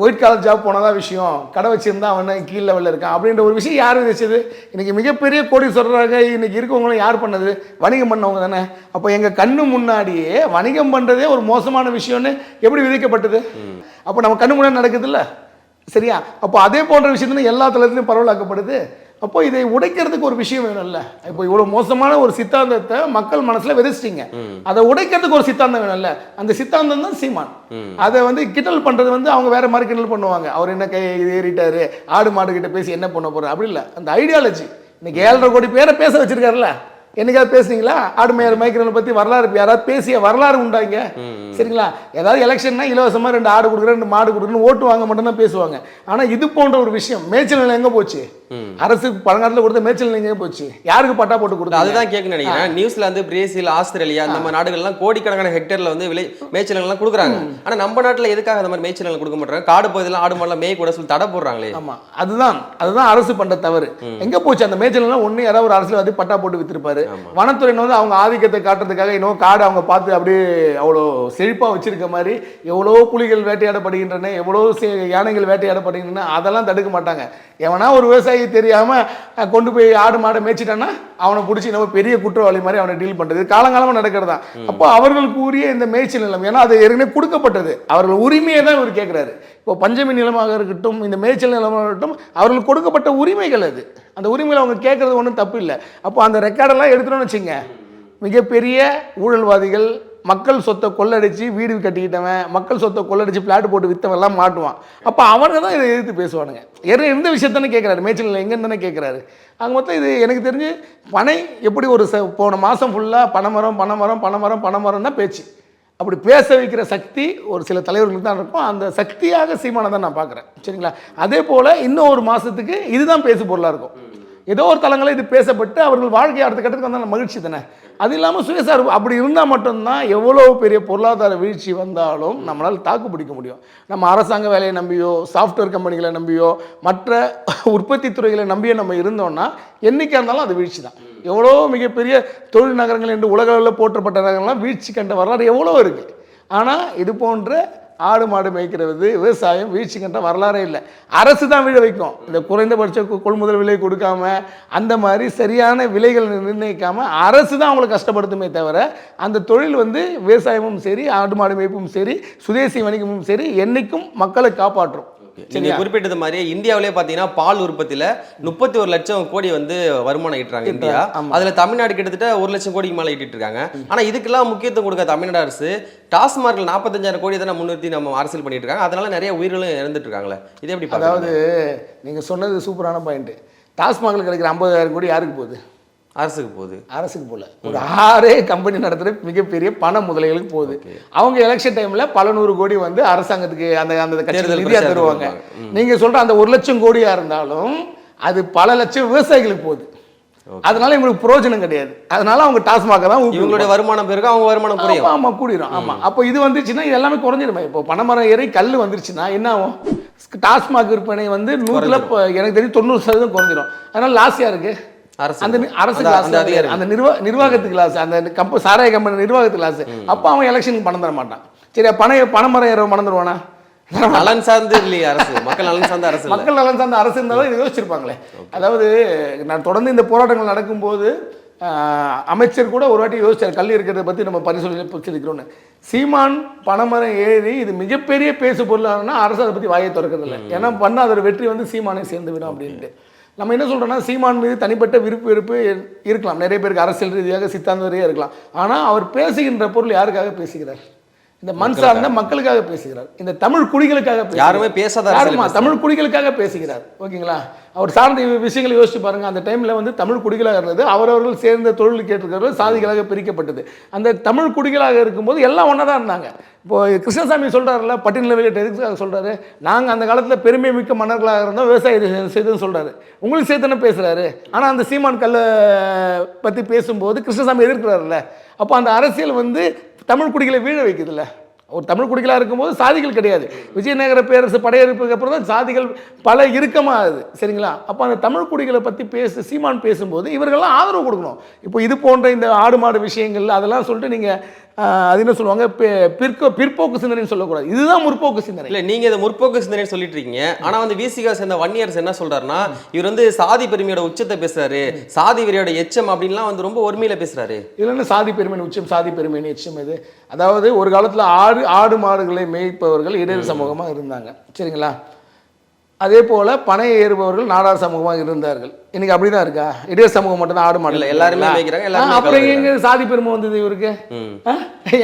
ஒயிட் காலர் ஜாப் போனதான் விஷயம். கடை வச்சிருந்தா அவன் கீழ் லெவலில் இருக்கான். அப்படின்ற ஒரு விஷயம் யார் விதைச்சது? இன்னைக்கு மிகப்பெரிய கோடி சொல்றாங்க இன்னைக்கு இருக்கவங்களும் யார் பண்ணது? வணிகம் பண்ணவங்க தானே. அப்போ எங்க கண்ணு முன்னாடியே வணிகம் பண்றதே ஒரு மோசமான விஷயம்னு எப்படி விதைக்கப்பட்டது? அப்போ நம்ம கண்ணு முன்னாடி நடக்குதுல்ல? சரியா? அப்போ அதே போன்ற விஷயத்துல எல்லா தளத்திலையும் பரவலாக்கப்படுது. அப்போ இதை உடைக்கிறதுக்கு ஒரு விஷயம் வேணும்ல. இப்போ இவ்வளவு மோசமான ஒரு சித்தாந்தத்தை மக்கள் மனசுல விதைச்சிட்டீங்க. அதை உடைக்கிறதுக்கு ஒரு சித்தாந்தம் வேணும்ல. அந்த சித்தாந்தம் தான் சீமான். அதை வந்து கிண்டல் பண்றது வந்து அவங்க வேற மாதிரி கிண்டல் பண்ணுவாங்க. அவர் என்ன கை இது ஏறிட்டாரு ஆடு மாடு கிட்ட பேசி என்ன பண்ண போறாரு? அப்படி இல்லை. அந்த ஐடியாலஜி இன்னைக்கு ஏழரை கோடி பேரை பேச வச்சிருக்காருல்ல. என்னைக்காவது பேசுனீங்களா? ஆடு மேயர் மைக்கிறவனை பத்தி வரலாறு யாராவது பேசிய வரலாறு உண்டாங்க சரிங்களா? ஏதாவது எலெக்ஷன்னா இலவசமா ரெண்டு ஆடு கொடுக்குறேன் ரெண்டு மாடு கொடுக்குறேன்னு ஓட்டு வாங்க மட்டும் தான் பேசுவாங்க. ஆனா இது போன்ற ஒரு விஷயம் மேய்ச்சல் நிலம் எங்க போச்சு? அரசு பழங்காலத்துல கொடுத்த மேய்ச்சல் நிலம் எங்க போச்சு? யாருக்கு பட்டா போட்டு கொடுத்தா அதுதான் கேட்க நினைக்கிறேன். நியூசிலாந்து பிரேசில் ஆஸ்திரேலியா அந்த மாதிரி நாடுகள்லாம் கோடிக்கணக்கான ஹெக்டேர்ல வந்து விலை மேய்ச்சல்கள்லாம் கொடுக்குறாங்க. ஆனா நம்ம நாட்டுல எதுக்காக அந்த மாதிரி மேய்ச்சல்கள் கொடுக்க மாட்டாங்க காடு பகுதியெல்லாம் ஆடு மாடலாம் மேய் கூட சொல்லி தடை போடுறாங்களே. ஆமா. அதுதான். அதுதான் அரசு பண்ற தவறு. எங்க போச்சு? அந்த மேய்ச்சல் நிலம் ஒண்ணு யாராவது ஒரு அரசியல்வாதி பட்டா போட்டு வித்திருப்பாரு. வனத்துறையினர் வந்து அவங்க ஆதிக்கத்தை காட்டுறதுக்காக இன்னும் காடு அவங்க பார்த்து அப்படியே அவ்வளோ செழிப்பா வச்சிருக்க மாதிரி எவ்வளோ புலிகள் வேட்டையாடப்படுகின்றன எவ்வளோ யானைகள் வேட்டையாடப்படுகின்றன அதெல்லாம் தடுக்க மாட்டாங்க. எவனா ஒரு விவசாயி தெரியாம அஹ், கொண்டு போய் ஆடு மாடை மேய்ச்சிட்டான்னா அவனை பிடிச்சி நம்ம பெரிய குற்றவாளி மாதிரி அவனை டீல் பண்றது. காலங்காலமா நடக்கிறது தான் அப்போ அவர்களுக்கு உரிய இந்த மேய்ச்சல் நிலம் ஏன்னா அது ஏற்கனவே கொடுக்கப்பட்டது. அவர்கள் உரிமையை தான் இவர் கேட்கிறாரு இப்போ பஞ்சமி நிலமாக இருக்கட்டும் இந்த மேய்ச்சல் நிலமாக இருக்கட்டும் அவர்களுக்கு கொடுக்கப்பட்ட உரிமைகள் அது. அந்த உரிமைகளை அவங்க கேட்குறது ஒன்றும் தப்பு இல்லை. அப்போ அந்த ரெக்கார்டெல்லாம் எடுத்துட்டோம்னு வச்சுங்க. மிகப்பெரிய ஊழல்வாதிகள் மக்கள் சொத்தை கொள்ளடிச்சு வீடு கட்டிக்கிட்டவன் மக்கள் சொத்தை கொள்ளடிச்சு பிளாட் போட்டு வித்தவன் எல்லாம் மாட்டுவான். அப்போ அவனுங்க தான் இதை எதிர்த்து பேசுவானுங்க. ஏற்கனவே எந்த விஷயத்தானே கேட்குறாரு. மேய்ச்சல் எங்கன்னு தானே கேட்குறாரு. அங்கே மொத்தம் இது எனக்கு தெரிஞ்சு பனை எப்படி ஒரு ச போன மாதம் ஃபுல்லாக பனைமரம் பனைமரம் பனைமரம் பனைமரம் தான் பேச்சு. அப்படி பேச வைக்கிற சக்தி ஒரு சில தலைவர்களுக்கு தான் இருக்கும். அந்த சக்தியாக சீமானை தான் நான் பார்க்குறேன். சரிங்களா? அதே போல் இன்னும் ஒரு மாதத்துக்கு இதுதான் பேசு பொருளாக இருக்கும். ஏதோ ஒரு தளங்களில் இது பேசப்பட்டு அவர்கள் வாழ்க்கை அடுத்த கட்டத்துக்கு வந்தால் மகிழ்ச்சி தானே? அது இல்லாமல் சுயசார்பு அப்படி இருந்தால் மட்டும்தான் எவ்வளோ பெரிய பொருளாதார வீழ்ச்சி வந்தாலும் நம்மளால் தாக்கு பிடிக்க முடியும். நம்ம அரசாங்க வேலையை நம்பியோ சாஃப்ட்வேர் கம்பெனிகளை நம்பியோ மற்ற உற்பத்தி துறைகளை நம்பியோ நம்ம இருந்தோம்னா என்றைக்காக இருந்தாலும் அது வீழ்ச்சி தான். எவ்வளோ மிகப்பெரிய தொழில் நகரங்கள் என்று உலக அளவில் போற்றப்பட்ட நகரங்கள்லாம் வீழ்ச்சி கண்ட வரலாறு எவ்வளோ இருக்குது ஆனால் இது போன்ற ஆடு மாடு மேய்க்கிறது விவசாயம் வீழ்ச்சி கண்ட வரலாறே இல்லை. அரசு தான் வீழ வைக்கும். இந்த குறைந்தபட்ச கொள்முதல் விலை கொடுக்காம அந்த மாதிரி சரியான விலைகள் நிர்ணயிக்காம அரசு தான் அவங்களை கஷ்டப்படுத்துமே தவிர அந்த தொழில் வந்து விவசாயமும் சரி ஆடு மாடு மேய்ப்பும் சரி சுதேசி வணிகமும் சரி என்றைக்கும் மக்களை காப்பாற்றும். நீங்க குறிப்பிட்டது மாதிரி இந்தியாவிலே பாத்தீங்கன்னா பால் உற்பத்தியில முப்பத்தி ஒரு லட்சம் கோடி வந்து வருமானம் ஈட்டுறாங்க இந்தியா. அதுல தமிழ்நாடு கிட்டத்தட்ட ஒரு லட்சம் கோடிக்கு மேல ஈட்டிட்டு இருக்காங்க. ஆனா இதுக்கெல்லாம் முக்கியத்துவம் கொடுக்க தமிழ்நாடு அரசு டாஸ்மார்க்ல நாற்பத்தஞ்சாயிரம் கோடி தானே முன்னிறுத்தி நம்ம அரசியல் பண்ணிட்டு இருக்காங்க. அதனால நிறைய உயிர்களும் இறந்துட்டு இருக்காங்களே. இது எப்படி அதாவது நீங்கள் சொன்னது சூப்பரான பாயிண்ட் டாஸ்மாகில் கிடைக்கிற ஐம்பதாயிரம் கோடி யாருக்கு போகுது? அரசுக்கு போகுது. அரசுக்கு போல ஒரு ஆறே கம்பெனி நடத்துகிற மிகப்பெரிய பண முதலைகளுக்கு போகுது. அவங்க எலெக்ஷன் டைம்ல பல நூறு கோடி வந்து அரசாங்கத்துக்கு அந்த அந்த கட்சிக்கு தேர்தல் நிதியா பிரச்சாரத்துக்கு தருவாங்க. கொடுப்பாங்க. நீங்க சொல்ற அந்த ஒரு லட்சம் கோடியா இருந்தாலும் அது பல லட்சம் விவசாயிகளுக்கு போகுது. அதனால இவங்களுக்கு பிரயோஜனம் கிடையாது. அதனால அவங்க டாஸ்மாக தான். இவங்களுடைய வருமானம் பெருகும் அவங்க வருமானம் குறையும். ஆமா கூடிரும். ஆமா. அப்போ இது வந்துருச்சுன்னா இது எல்லாமே குறைஞ்சிருமே. இப்போ பனைமரம் ஏறி கல் வந்துருச்சுன்னா என்ன ஆகும்? டாஸ்மாக் விற்பனை வந்து நூறுல எனக்கு தெரியும் தொண்ணூறு சதவீதம் குறைஞ்சிரும். அதனால லாஸ் யாருக்கு அரசு அந்த நி- அரசுக்கு அந்த- லாஸ் அந்த அதிகாரி அந்த கம்ப சாராய கம்பெனி நிர்வாகத்துக்கு லாஸ் அப்போ அவன் எலெக்ஷனுக்கு பணம் தர மாட்டான். சரி பண பணமரம் ஏற பணம் தருவானா? நலன் சார்ந்து இல்லையே அரசு. மக்கள் நலன் சார்ந்த அரசு மக்கள் நலன் சார்ந்த அரசு இருந்தாலும் இதை யோசிச்சிருப்பாங்களே. அதாவது நான் தொடர்ந்து இந்த போராட்டங்கள் நடக்கும்போது அமைச்சர் கூட ஒரு வாட்டி யோசிச்சார் கல்வி இருக்கிறத பற்றி நம்ம பரிசோதிக்கிறோன்னு சீமான் பணமரம் ஏறி இது மிகப்பெரிய பேசு பொருளானா அரசு அதை பற்றி வாயை திறக்கிறது இல்லை ஏன்னா பண்ண அதோட வெற்றி வந்து சீமானே சேர்ந்து விடும் அப்படின்ட்டு. நம்ம என்ன சொல்கிறோம்னா சீமான் மீது தனிப்பட்ட விருப்பு வெறுப்பு இருக்கலாம். நிறைய பேருக்கு அரசியல் ரீதியாக சித்தாந்த ரீதியாக இருக்கலாம். ஆனால் அவர் பேசுகின்ற பொருள் யாருக்காக பேசுகிறார்? இந்த மண் சார்ந்த மக்களுக்காக பேசுகிறார். இந்த தமிழ் குடிகளுக்காக. யாருமே பேசாத யாருமா? தமிழ் குடிகளுக்காக பேசுகிறார். ஓகேங்களா? அவர் சார்ந்த விஷயங்களை யோசிச்சு பாருங்க. அந்த டைம்ல வந்து தமிழ் குடிகளாக இருந்தது. அவரவர்கள் சேர்ந்த தொழில் கேட்டிருக்கிறது சாதிகளாக பிரிக்கப்பட்டது. அந்த தமிழ் குடிகளாக இருக்கும்போது எல்லாம் ஒன்றா தான் இருந்தாங்க. இப்போ கிருஷ்ணசாமி சொல்றாருல்ல பட்டின வெளியிட்ட எதுக்காக சொல்றாரு? நாங்கள் அந்த காலத்தில் பெருமை மிக்க மன்னர்களாக இருந்தோம் விவசாயம் செய்துன்னு சொல்றாரு. உங்களுக்கு சேர்த்துன்னு பேசுறாரு. ஆனால் அந்த சீமான் கல்லை பற்றி பேசும்போது கிருஷ்ணசாமி எதிர்க்கிறாருல்ல. அப்போ அந்த அரசியல் வந்து தமிழ் குடிகளை வீழ வைக்குதுல்ல. ஒரு தமிழ் குடிகளாக இருக்கும்போது சாதிகள் கிடையாது. விஜயநகர பேரரசு படையெடுப்புக்கு அப்புறம் தான் சாதிகள் பல இறுக்கமாகுது சரிங்களா? அப்போ அந்த தமிழ் குடிகளை பற்றி பேசு சீமான் பேசும்போது இவர்கள்லாம் ஆதரவு கொடுக்கணும். இப்போ இது போன்ற இந்த ஆடு மாடு விஷயங்கள் அதெல்லாம் சொல்லிட்டு நீங்கள் அது என்ன சொல்லுவாங்க? பி- பிற்போ பிற்போக்கு சிந்தனைன்னு சொல்லக்கூடாது. இதுதான் முற்போக்கு சிந்தனை. இல்ல நீங்க இதை முற்போக்கு சிந்தனை சொல்லிட்டு இருக்கீங்க ஆனா வந்து விசிகா சேர்ந்த வன்னியர்ஸ் என்ன சொல்றாருன்னா இவர் வந்து சாதி பெருமையோட உச்சத்தை பேசுறாரு. சாதி வெறியோட எச்சம் அப்படின்லாம் வந்து ரொம்ப ஒருமையில பேசுறாரு. இல்லைன்னா சாதி பெருமையின் உச்சம் சாதி பெருமையின் எச்சம் இது. அதாவது ஒரு காலத்தில் ஆடு ஆடு மாடுகளை மேய்ப்பவர்கள் இடையர் சமூகமாக இருந்தாங்க. சரிங்களா? அதே போல் பனை ஏறுபவர்கள் நாடார் சமூகமாக இருந்தார்கள். இன்னைக்கு அப்படி தான் இருக்கா? இடையர் சமூகம் மட்டும் தான் ஆடு மாடு இல்ல, எல்லாருமே அப்புறம். எங்க சாதி பெருமை வந்தது இவருக்கு?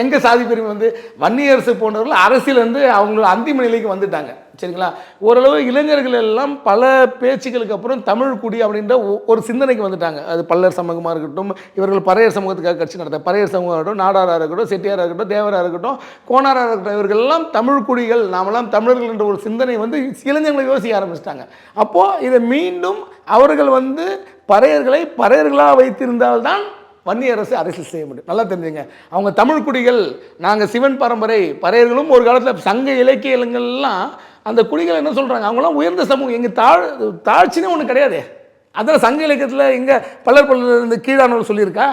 எங்க சாதி பெருமை வந்து வன்னியரசு போன்றவர்கள் அரசியல் வந்து அவங்களோட அந்திம நிலைக்கு வந்துட்டாங்க. சரிங்களா? ஓரளவு இளைஞர்கள் எல்லாம் பல பேச்சுகளுக்கு அப்புறம் தமிழ் குடி அப்படின்ற ஒ- ஒரு சிந்தனைக்கு வந்துட்டாங்க. அது பல்லர் சமூகமாக இருக்கட்டும் இவர்கள் பறையர் சமூகத்துக்காக கட்சி நடத்த பறையர் சமூகம் இருக்கட்டும் நாடாராக இருக்கட்டும் செட்டியாராக இருக்கட்டும் தேவராக இருக்கட்டும் கோணாராக இருக்கட்டும் இவர்கள் எல்லாம் தமிழ் குடிகள் நாமெல்லாம் தமிழர்கள் என்ற ஒரு சிந்தனை வந்து இளைஞர்களை யோசிக்க ஆரம்பிச்சிட்டாங்க. அப்போது இதை மீண்டும் அவர்கள் வந்து பறையர்களை பறையர்களாக வைத்திருந்தால்தான் வன்னி அரசு அரசியல் செய்ய முடியும். நல்லா தெரிஞ்சுங்க. அவங்க தமிழ் குடிகள் நாங்கள் சிவன் பரம்பரை பறையர்களும் ஒரு காலத்தில் சங்க இலக்கியங்கள்லாம் அந்த குழிகள் என்ன சொல்கிறாங்க அவங்களாம் உயர்ந்த சமூகம். எங்கள் தாழ் தாழ்ச்சினே ஒன்று கிடையாது. அதில் சங்க இலக்கியத்தில் எங்கே பலர் பலர் இந்த கீழானவர் சொல்லியிருக்கா?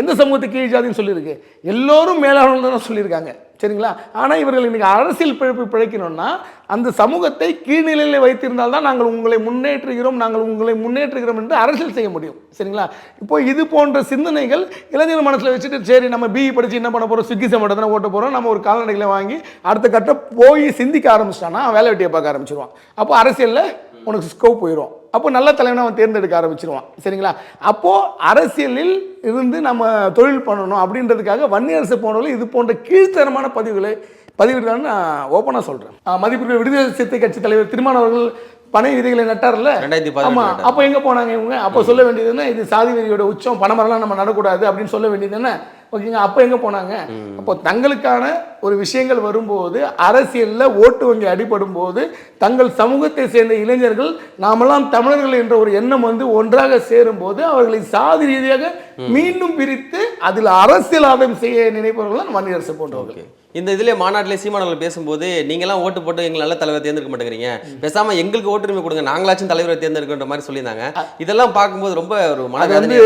எந்த சமூகத்துக்கு கீழ் ஜாதின்னு சொல்லியிருக்கு? எல்லோரும் மேலானவர்கள் தான் சொல்லியிருக்காங்க. சரிங்களா? ஆனால் இவர்கள் இன்றைக்கி அரசியல் பிழைப்பு பிழைக்கணும்னா அந்த சமூகத்தை கீழ்நிலையில் வைத்திருந்தால் தான் நாங்கள் உங்களை முன்னேற்றுகிறோம் நாங்கள் உங்களை முன்னேற்றுகிறோம் என்று அரசியல் செய்ய முடியும். சரிங்களா? இப்போ இது போன்ற சிந்தனைகள் இளைஞர் மனசில் வச்சுட்டு சரி நம்ம பிஇ படித்து என்ன பண்ண போகிறோம் ஸ்விக்கி சம்பளம் தானே ஓட்ட போகிறோம் நம்ம ஒரு கால்நடைகளை வாங்கி அடுத்த கட்டம் போய் சிந்திக்க ஆரம்பிச்சிட்டான்னா வேலை வெட்டியை பார்க்க ஆரம்பிச்சிருவான். அப்போ அரசியலில் உனக்கு ஸ்கோப் போயிடும் அப்போ நல்ல தலைவனை அவன் தேர்ந்தெடுக்க ஆரம்பிச்சிருவான். சரிங்களா? அப்போது அரசியலில் இருந்து நம்ம தொழில் பண்ணணும் அப்படின்றதுக்காக வன்னியரசு போனவர்கள் இது போன்ற கீழ்த்தரமான பதிவுகளை பதிவிடுறான்னு நான் ஓப்பனாக சொல்கிறேன் மதிப்பிற்கு விடுதலை சிறுத்தை கட்சி தலைவர் திருமான் அவர்கள் பனை விதைகளை நட்டார்ல? ரெண்டாயிரத்தி ஆமா. பதினெட்டு நட்டாரு. அப்போ எங்க போனாங்க இவங்க? அப்போ சொல்ல வேண்டியது என்ன? இது சாதி வெறியோட உச்சம் பணமரெல்லாம் நம்ம நடக்கூடாது அப்படின்னு சொல்ல வேண்டியது என்ன? ஓகேங்க அப்போ எங்க போனாங்க? அப்போ தங்களுக்கான ஒரு விஷயங்கள் வரும்போது அரசியல்ல ஓட்டு வங்கி அடிபடும் போது தங்கள் சமூகத்தை சேர்ந்த இளைஞர்கள் நாமெல்லாம் தமிழர்கள் என்ற ஒரு எண்ணம் வந்து ஒன்றாக சேரும்போது அவர்களை சாதி ரீதியாக மீண்டும் பிரித்து அதில் அரசியல் ஆதாயம் செய்ய நினைப்பவர்கள் தான் வன்னியரசு போன்றவர்கள். ஓகே. இந்த இதுல மாநாட்டிலே சீமானவர்கள் பேசும்போது நீங்க எல்லாம் ஓட்டு போட்டு எங்களை நல்ல தலைவர் தேர்ந்தெடுக்க மாட்டேங்கிறீங்க. பேசாம எங்களுக்கு ஓட்டுரிமை கொடுங்க. நாங்களாச்சும் தலைவரை தேர்ந்தெடுக்கின்ற மாதிரி சொல்லியிருந்தாங்க. இதெல்லாம் பார்க்கும்போது ரொம்ப ஒரு மனவேதனை வந்து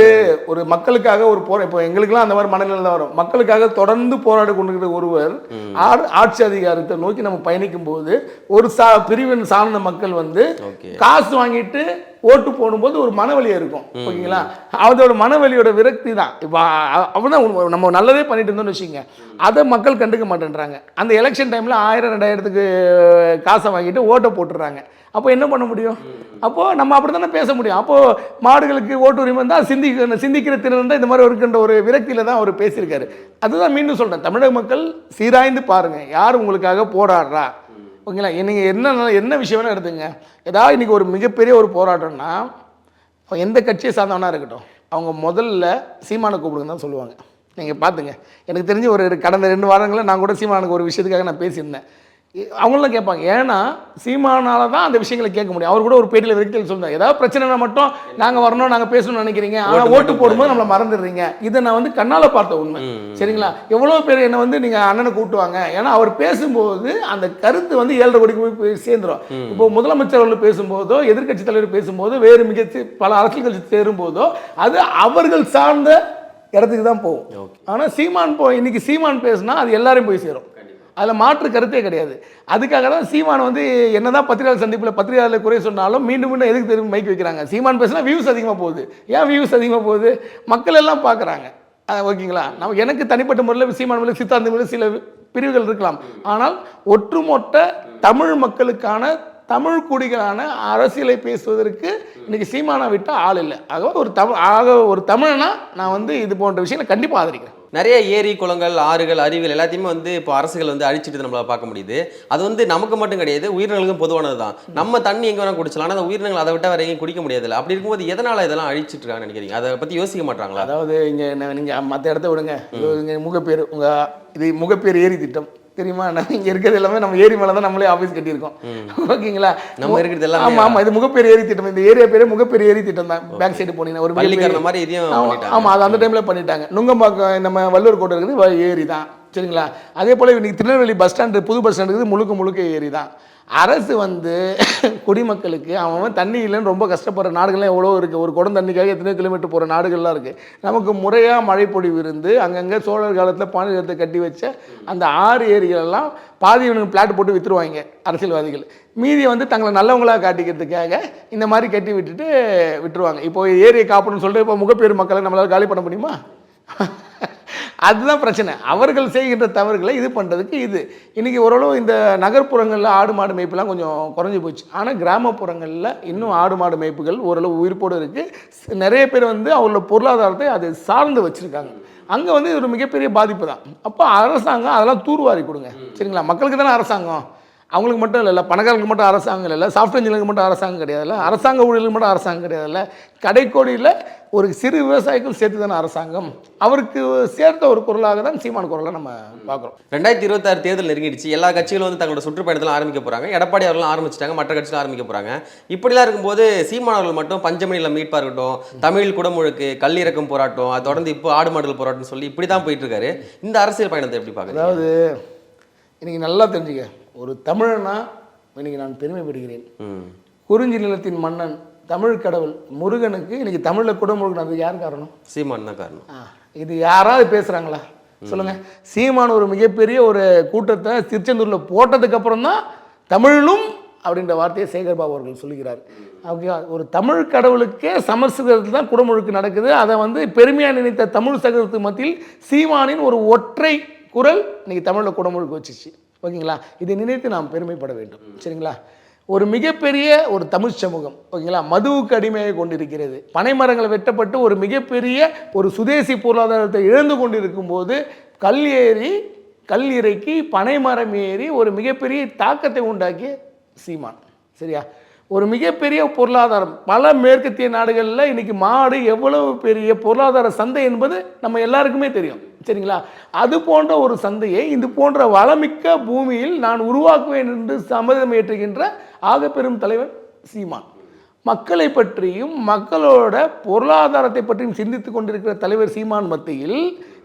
ஒரு மக்களுக்காக ஒரு போரா. இப்போ எங்களுக்கெல்லாம் அந்த மாதிரி மனநிலை தான் வரும். மக்களுக்காக தொடர்ந்து போராடி கொண்டிருக்கிற ஒருவர் ஆட்சி அதிகாரத்தை நோக்கி நம்ம பயணிக்கும் போது ஒரு சா பிரிவின் சார்ந்த மக்கள் வந்து காசு வாங்கிட்டு ஓட்டு போடும்போது ஒரு மனவலி இருக்கும் ஓகேங்களா? அதோட மனவலியோட விரக்தி தான். இப்போ அப்படிதான் நம்ம நல்லதே பண்ணிட்டு இருந்தோம்னு வச்சுக்கோங்க. அதை மக்கள் கண்டுக்க மாட்டேன்றாங்க. அந்த எலெக்ஷன் டைமில் ஆயிரம் ரெண்டாயிரத்துக்கு காசை வாங்கிட்டு ஓட்டை போட்டுடுறாங்க. அப்போ என்ன பண்ண முடியும்? அப்போது நம்ம அப்படி தானே பேச முடியும்? அப்போது மாடுகளுக்கு ஓட்டு உரிமை இருந்தால் சிந்திக்க சிந்திக்கிற திறன் தான் இந்த மாதிரி இருக்கின்ற ஒரு விரக்தியில் தான் அவர் பேசியிருக்காரு. அதுதான் மீண்டும் சொல்கிறேன் தமிழக மக்கள் சீராய்ந்து பாருங்கள் யார் உங்களுக்காக போராடுறா? ஓகேங்களா? நீங்கள் என்ன என்ன விஷயம் வேணால் எடுத்துங்க ஏதாவது இன்றைக்கி ஒரு மிகப்பெரிய ஒரு போராட்டம்னா எந்த கட்சியை சார்ந்தவனா இருக்கட்டும் அவங்க முதல்ல சீமானை கூப்பிடுங்க தான் சொல்லுவாங்க. நீங்கள் பார்த்துங்க எனக்கு தெரிஞ்சு ஒரு கடந்த ரெண்டு வாரங்களில் நான் கூட சீமானுக்கு ஒரு விஷயத்துக்காக நான் பேசியிருந்தேன். அவங்களும் கேட்பாங்க. ஏன்னா சீமானால தான் அந்த விஷயங்களை கேட்க முடியும். அவர் கூட ஒரு பேட்டியில் விரக்தியில் சொன்னார் ஏதாவது பிரச்சனைனா மட்டும் நாங்கள் வரணும் நாங்கள் பேசணும்னு நினைக்கிறீங்க. ஆனால் ஓட்டு போடும்போது நம்மளை மறந்துடுறீங்க. இதை நான் வந்து கண்ணால் பார்த்த உண்மை. சரிங்களா? எவ்வளோ பேர் என்னை வந்து நீங்கள் அண்ணனை கூட்டுவாங்க. ஏன்னா அவர் பேசும்போது அந்த கருத்து வந்து ஏழரை கோடிக்கு போய் போய் சேர்ந்துரும். இப்போ முதலமைச்சர் அவர்கள் பேசும்போதோ எதிர்க்கட்சி தலைவர் பேசும்போதோ வேறு மிக பல அரசியல் கட்சி சேரும்போதோ அது அவர்கள் சார்ந்த இடத்துக்கு தான் போகும். ஆனால் சீமான் போ இன்னைக்கு சீமான் பேசுனா அது எல்லாரையும் போய் சேரும். அதில் மாற்று கருத்தே கிடையாது. அதுக்காக தான் சீமான் வந்து என்ன தான் பத்திரிகையாளர் சந்திப்பில் பத்திரிகையாளர் குறை சொன்னாலும் மீண்டும் மீண்டும் எதுக்கு திரும்பி மைக் வைக்கிறாங்க. சீமான் பேசினா வியூஸ் அதிகமாக போகுது. ஏன் வியூஸ் அதிகமாக போகுது? மக்கள் எல்லாம் பார்க்குறாங்க ஓகேங்களா? நம்ம எனக்கு தனிப்பட்ட முறையில் சீமான் முறையில் சித்தாந்த முறையில் சில பிரிவுகள் இருக்கலாம். ஆனால் ஒட்டுமொத்த தமிழ் மக்களுக்கான தமிழ் குடிகளான அரசியலை பேசுவதற்கு இன்னைக்கு சீமானா விட்டால் ஆள் இல்லை. ஆக ஒரு தமிழ் ஆக ஒரு தமிழனா நான் வந்து இது போன்ற விஷயங்களை கண்டிப்பாக ஆதரிக்கிறேன். நிறைய ஏரி குளங்கள் ஆறுகள் அருவிகள் எல்லாத்தையுமே வந்து இப்போ அரசுகள் வந்து அழிச்சிட்டு நம்மளால் பார்க்க முடியுது. அது வந்து நமக்கு மட்டும் கிடையாது உயிரினங்களுக்கும் பொதுவானது தான். நம்ம தண்ணி எங்கே வேணால் குடிச்சலாம் ஆனால் அந்த உயிரினங்கள் அதை விட்டால் வேற எங்கேயும் குடிக்க முடியாதுல்ல. அப்படி இருக்கும்போது எதனால் இதெல்லாம் அழிச்சிட்டு இருக்காங்கன்னு நினைக்கிறீங்க? அதை பற்றி யோசிக்க மாட்டாங்களா? அதாவது இங்கே நீங்கள் மற்ற இடத்த விடுங்க. இங்கே முகப்பேர் உங்கள் இது முகப்பேர் ஏரி திட்டம். தெரியுமா? நம்ம இங்கே இருக்கிறது எல்லாமே நம்ம ஏரி மேலே தான் நம்மளே ஆஃபீஸ் கட்டியிருக்கோம். ஓகேங்களா? நம்ம இருக்கிறது எல்லாமே ஆமாம் ஆமாம் இது முகப்பேர் ஏரி திட்டம். இந்த ஏரியா பேரே முகப்பேர் ஏரி திட்டம் தான். பேக் சைடு போனீங்கன்னா ஒரு மிகப்பெரிய- மாதிரி இதையும் ஆமா, பண்ணிட்டாங்க. ஆமா அது அந்த டைம்ல பண்ணிட்டாங்க. நுங்கம்பாக்கம் நம்ம வள்ளூர் கோட்டை இருக்குது ஏரி தான். சரிங்களா? அதே போல் இன்றைக்கி திருநெல்வேலி பஸ் ஸ்டாண்டு புது பஸ் ஸ்டாண்டுக்கு முழுக்க முழுக்க ஏரி தான் அரசு வந்து குடிமக்களுக்கு அவன் தண்ணி இல்லைன்னு ரொம்ப கஷ்டப்படுற நாடுகள்லாம் எவ்வளோ இருக்குது ஒரு குடம் தண்ணிக்காக எத்தனை கிலோமீட்டர் போகிற நாடுகள்லாம் இருக்குது நமக்கு முறையாக மழை பொழிவு இருந்து அங்கங்கே சோழர் காலத்தில் பாண்டியத்தை கட்டி வச்ச அந்த ஆறு ஏரிகளெல்லாம் பாதி இவனுக்கு பிளாட் போட்டு விற்றுருவாங்க அரசியல்வாதிகள். மீதியை வந்து தங்களை நல்லவங்களாக காட்டிக்கிறதுக்காக இந்த மாதிரி கட்டி விட்டுட்டு விட்டுருவாங்க. இப்போ ஏரியை காப்பணும்னு சொல்லிட்டு இப்போ முகப்பேறு மக்களை நம்மளால் காலி பண்ண முடியுமா? அதுதான் பிரச்சனை. அவர்கள் செய்கின்ற தவறுகளை இது பண்ணுறதுக்கு இது. இன்றைக்கி ஓரளவு இந்த நகர்ப்புறங்களில் ஆடு மாடு மேய்ப்புலாம் கொஞ்சம் குறைஞ்சி போச்சு. ஆனால் கிராமப்புறங்களில் இன்னும் ஆடு மாடு மேய்ப்புகள் ஓரளவு உயிர்ப்போடு இருக்குது நிறைய பேர் வந்து அவங்களோட பொருளாதாரத்தை அதை சார்ந்து வச்சுருக்காங்க. அங்கே வந்து இது ஒரு மிகப்பெரிய பாதிப்பு தான். அப்போ அரசாங்கம் அதெல்லாம் தூர்வாரி கொடுங்க. சரிங்களா? மக்களுக்கு தானே அரசாங்கம். அவங்களுக்கு மட்டும் இல்லைல்ல பணக்காரங்களுக்கு மட்டும் அரசாங்கம் இல்லைல்ல சாஃப்ட்வேர் இன்ஜினியருக்கு மட்டும் அரசாங்கம் கிடையாதுல்ல அரசாங்க ஊழியர்களுக்கு மட்டும் அரசாங்கம் கிடையாதுல்ல கடைக்கோடியில் ஒரு சிறு விவசாயிக்கும் சேர்த்து தானே அரசாங்கம். அவருக்கு சேர்த்த ஒரு குரலாக தான் சீமான் குரலை நம்ம பார்க்குறோம். ரெண்டாயிரத்தி இருபத்தாறு தேர்தல் நெருங்கிடுச்சு. எல்லா கட்சிகளும் வந்து தங்களோட சுற்றுப்பயணத்தில் ஆரம்பிக்க போறாங்க. எடப்பாடி அவர்களும் ஆரம்பிச்சிட்டாங்க மற்ற கட்சிகளும் ஆரம்பிக்க போறாங்க. இப்படிலாம் இருக்கும்போது சீமானவர்கள் மட்டும் பஞ்சமணியில் மீட்பா இருக்கட்டும் தமிழ் குடமுழுக்கு கல்லிறக்கம் போராட்டம் அது தொடர்ந்து இப்போ ஆடு மாடுகள் போராட்டம் சொல்லி இப்படி தான் போயிட்டு இருக்காரு. இந்த அரசியல் பயணத்தை எப்படி பார்க்குறீங்க? அதாவது இன்னைக்கு நல்லா தெரிஞ்சுக்க. ஒரு தமிழனா இன்னைக்கு நான் பெருமைப்படுகிறேன். குறிஞ்சி நிலத்தின் மன்னன் தமிழ் கடவுள் முருகனுக்கு இன்னைக்கு தமிழில் குடமுழுகன் அது யார் காரணம்? சீமான் தான் காரணம். இது யாராவது பேசுகிறாங்களா சொல்லுங்க. சீமான் ஒரு மிகப்பெரிய ஒரு கூட்டத்தை திருச்செந்தூரில் போட்டதுக்கு அப்புறம் தான் தமிழும் அப்படின்ற வார்த்தையை சேகர் பாபு அவர்கள் சொல்லுகிறார். ஓகே ஒரு தமிழ் கடவுளுக்கே சமஸ்கிருதத்தில் தான் குடமுழுக்கு நடக்குது. அதை வந்து பெருமையாக நினைத்த தமிழ் சகோதரத்து மத்தியில் சீமானின் ஒரு ஒற்றை குரல் இன்னைக்கு தமிழில் குடமுழுக்கு வச்சுச்சு. ஓகேங்களா? இதை நினைத்து நாம் பெருமைப்பட வேண்டும். சரிங்களா? ஒரு மிகப்பெரிய ஒரு தமிழ் சமூகம் ஓகேங்களா? மதுவுக்கு அடிமையாக கொண்டிருக்கிறது. பனைமரங்கள் வெட்டப்பட்டு ஒரு மிகப்பெரிய ஒரு சுதேசி பொருளாதாரத்தை இழந்து கொண்டிருக்கும் போது கல் ஏறி கல் இறக்கி பனைமரம் ஏறி ஒரு மிகப்பெரிய தாக்கத்தை உண்டாக்கிய சீமான். சரியா? ஒரு மிகப்பெரிய பொருளாதாரம். பல மேற்கத்திய நாடுகளில் இன்றைக்கி மாடு எவ்வளவு பெரிய பொருளாதார சந்தை என்பது நம்ம எல்லாருக்குமே தெரியும். சரிங்களா? அது போன்ற ஒரு சந்தையை இது போன்ற வளமிக்க பூமியில் நான் உருவாக்குவேன் என்று சம்மதம் ஏற்றுகின்ற ஆக பெரும் தலைவன் சீமான். மக்களை பற்றியும் மக்களோட பொருளாதாரத்தை பற்றியும் சிந்தித்து கொண்டிருக்கிற தலைவர் சீமான் மத்தியில்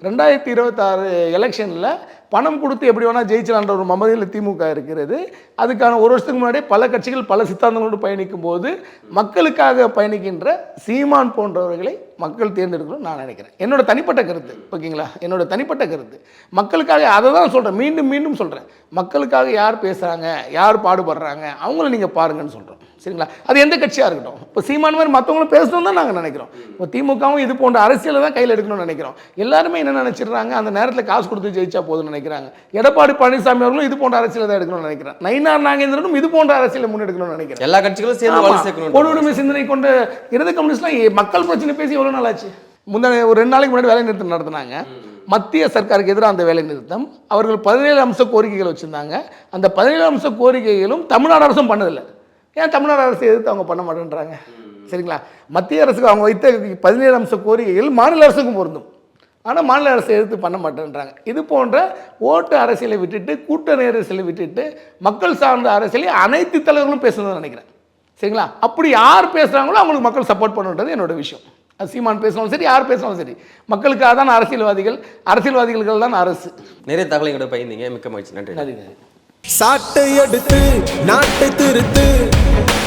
ரெண்டாயிரத்தி இருபத்தாறு எலெக்ஷனில் பணம் கொடுத்து எப்படி வேணால் ஜெயிச்சலான்ற ஒரு மமதியில் திமுக இருக்கிறது. அதுக்கான ஒரு வருஷத்துக்கு முன்னாடியே பல கட்சிகள் பல சித்தாந்தங்களோடு பயணிக்கும் போது மக்களுக்காக பயணிக்கின்ற சீமான் போன்றவர்களை மக்கள் தேர்ந்தெடுக்கணும்னு நான் நினைக்கிறேன். என்னோட தனிப்பட்ட கருத்து ஓகேங்களா? என்னோட தனிப்பட்ட கருத்து. மக்களுக்காக அதை தான் சொல்கிறேன் மீண்டும் மீண்டும் சொல்கிறேன் மக்களுக்காக யார் பேசுகிறாங்க யார் பாடுபடுறாங்க அவங்கள நீங்கள் பாருங்கன்னு சொல்கிறோம் சரிங்களா? அது எந்த கட்சியாக இருக்கட்டும். இப்போ சீமான் மாதிரி மற்றவங்களும் பேசணும் தான் நாங்கள் நினைக்கிறோம். இப்போ திமுகவும் இது போன்ற அரசியலை தான் கையில் எடுக்கணும்னு நினைக்கிறோம். எல்லாருமே என்ன நினைச்சிடுறாங்க? அந்த நேரத்தில் காசு கொடுத்து ஜெயிச்சா போதும்னு நினைக்கிறாங்க. எடப்பாடி பழனிசாமி அவர்களும் இது போன்ற அரசியலை தான் எடுக்கணும்னு நினைக்கிறேன் நயினார் நாகேந்திரனும் இது போன்ற அரசியலை முன்னெடுக்கணும்னு நினைக்கிறேன் எல்லா கட்சிகளும் சேர்ந்து வலு சேர்க்கணும் பொது உரிமை சிந்தனை கொண்ட இடது கம்யூனிஸ்ட்லாம் மக்கள் பிரச்சனை பேசி எவ்வளோ நாள் ஆச்சு? முந்தான ஒரு ரெண்டு நாளைக்கு முன்னாடி வேலை நிறுத்தம் நடத்தினாங்க. மத்திய சர்க்காருக்கு எதிராக அந்த வேலை நிறுத்தம். அவர்கள் பதினேழு அம்ச கோரிக்கைகள் வச்சுருந்தாங்க. அந்த பதினேழு அம்ச கோரிக்கைகளும் தமிழ்நாடு அரசும் பண்ணதில்லை. ஏன் தமிழ்நாடு அரசு எதிர்த்து அவங்க பண்ண மாட்டேன்றாங்க? சரிங்களா? மத்திய அரசுக்கு அவங்க வைத்த பதினேழு அம்ச கோரிக்கைகள் மாநில அரசுக்கும் பொருந்தும். ஆனால் மாநில அரசு எதிர்த்து பண்ண மாட்டேன்றாங்க. இது போன்ற ஓட்டு அரசியலை விட்டுட்டு கூட்டணி அரசியலை விட்டுட்டு மக்கள் சார்ந்த அரசியலை அனைத்து தலைவர்களும் பேசணும்னு நினைக்கிறேன். சரிங்களா? அப்படி யார் பேசுகிறாங்களோ அவங்களுக்கு மக்கள் சப்போர்ட் பண்ணுன்றது என்னோட விஷயம். சீமான் பேசினாலும் சரி யார் பேசினாலும் சரி. மக்களுக்காக தான் அரசியல்வாதிகள் அரசியல்வாதிகள் தான் அரசு. நிறைய தகவலை பகிர்ந்தீங்க. மிக்க மகிழ்ச்சி. நன்றி. நன்றி சாட்டை எடுத்து நாட்டை திருத்து